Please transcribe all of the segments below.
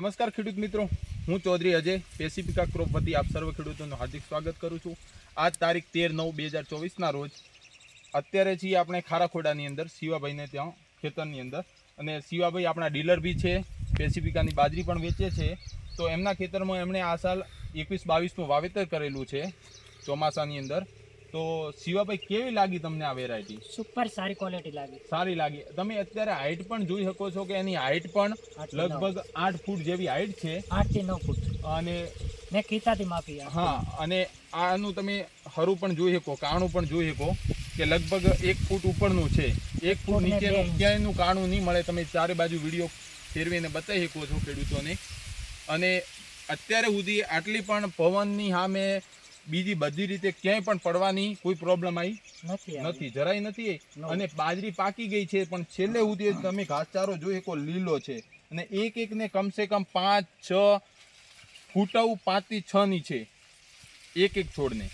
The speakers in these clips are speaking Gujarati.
નમસ્કાર ખેડૂત મિત્રો. હું ચૌધરી અજય, પેસિફિકા ક્રોપ વતી આપ સર્વ ખેડૂતોનું હાર્દિક સ્વાગત કરું છું. આજ તારીખ તેર નવ બે હજાર ચોવીસના રોજ અત્યારે છીએ આપણે ખારાખોડાની અંદર, શિવાભાઈને ત્યાં ખેતરની અંદર. અને શિવાભાઈ આપણા ડીલર બી છે, પેસિફિકાની બાજરી પણ વેચે છે. તો એમના ખેતરમાં એમણે આ સાલ એકવીસ બાવીસનું વાવેતર કરેલું છે ચોમાસાની અંદર. તો શિવાભાઈ કેવી લાગી તમને આ વેરાયટી સુપર સારી ક્વોલિટી લાગી. સારી લાગી. તમે અત્યારે હાઈટ પણ જોઈ શકો છો કે એની હાઈટ પણ લગભગ આઠ ફૂટ જેવી હાઈટ છે. આઠથી નવ ફૂટ. અને મેં ખીતાથી માપી હા અને આનું તમે હરું પણ જોઈ શકો કાણું પણ જોઈ શકો કે લગભગ એક ફૂટ ઉપરનું છે. એક ફૂટ નીચેનું ક્યાંયનું કાણું નહીં મળે. તમે ચારે બાજુ વીડિયો ફેરવીને બતાવી શકો છો ખેડૂતોને. અને અત્યારે સુધી આટલી પણ પવનની સામે બીજી બધી રીતે ક્યાંય પણ પડવાની કોઈ પ્રોબ્લેમ આવી. નથી જરાય નથી અને બાજરી પાકી ગઈ છે પણ છેલ્લે સુધી તમે ઘાસચારો જોઈ એક લીલો છે. અને એક એકને કમસે કમ પાંચ છ ફૂટાવું પાંચથી છ ની છે એક એક છોડને.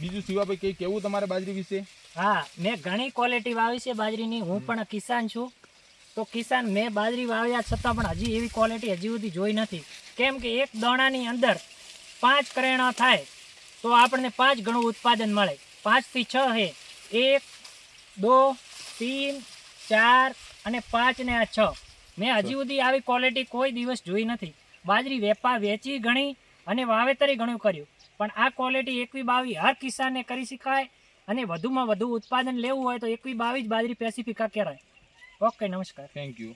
બીજું શિવાભાઈ કંઈ કેવું તમારે બાજરી વિશે? હા મેં ઘણી ક્વોલિટી વાવી છે બાજરીની. હું પણ કિસાન છું. તો કિસાન મેં બાજરી વાવ્યા છતાં પણ હજી એવી ક્વોલિટી હજી સુધી જોઈ નથી. કેમ કે એક દાણાની અંદર પાંચ કરેણા થાય તો આપણને પાંચ ગણું ઉત્પાદન મળે. પાંચથી છ હે. એક દો તીન ચાર અને પાંચ ને આ છ. મેં હજી સુધી આવી ક્વોલિટી કોઈ દિવસ જોઈ નથી. બાજરી વેપા વેચી ઘણી અને વાવેતરે ઘણું કર્યું. પણ આ ક્વોલિટી એકવી બાવી હર કિસાનને કરી શકાય અને વધુમાં વધુ ઉત્પાદન લેવું હોય તો એકવી બાવી જ બાજરી પેસિફિકા કહેવાય. ઓકે નમસ્કાર. Thank you